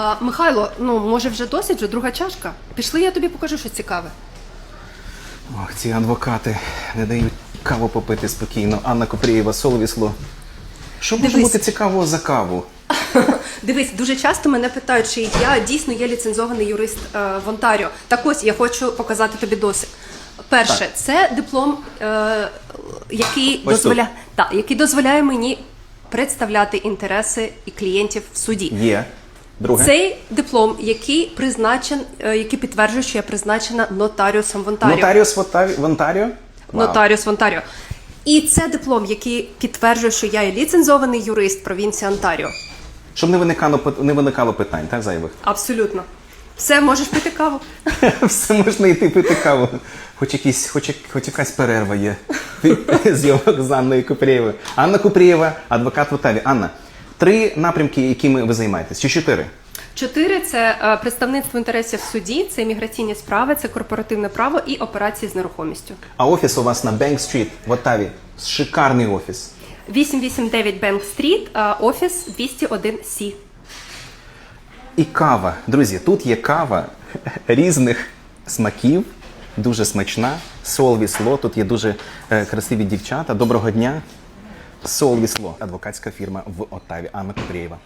А, Михайло, ну може вже досить, вже друга чашка. Пішли, я тобі покажу щось цікаве. Ох, ці адвокати не дають каву попити спокійно. Анна Купрієва, соловісло. Що може Дивись. бути цікавого за каву? Дивись, дуже часто мене питають, чи я дійсно є ліцензований юрист е, в Онтаріо. Так ось я хочу показати тобі досвід. Перше, Так. це диплом, е, який Ось дозволяє так, який дозволяє мені представляти інтереси і клієнтів в суді. Є. Друге. Цей диплом, який призначен, е, який підтверджує, що я призначена нотаріусом в Онтаріо. Нотаріус в Онтаріо? Вау. Нотаріус в Онтаріо. І це диплом, який підтверджує, що я є ліцензований юрист провінції Онтаріо. Щоб не виникало, не виникало питань, так, зайвих? Абсолютно. Все, можеш пити каву. Все можна йти пити каву. Хоч, якісь, хоч, хоч якась перерва є. Зйомок з Анною Купрієвою. Анна Купрієва, адвокат в Оттаві. Анна, три напрямки, якими ви займаєтесь, чи чотири? Чотири це е, представництво інтересів в суді, це міграційні справи, це корпоративне право і операції з нерухомістю. А офіс у вас на Бенк Стріт в Оттаві. Шикарний офіс. 889 Бенк Стріт, е, офіс 201 Сі. І кава. Друзі, тут є кава різних смаків, дуже смачна. Сол вісло. Тут є дуже е, красиві дівчата. Доброго дня. Сол вісло. Адвокатська фірма в Отаві Анна Купрієва.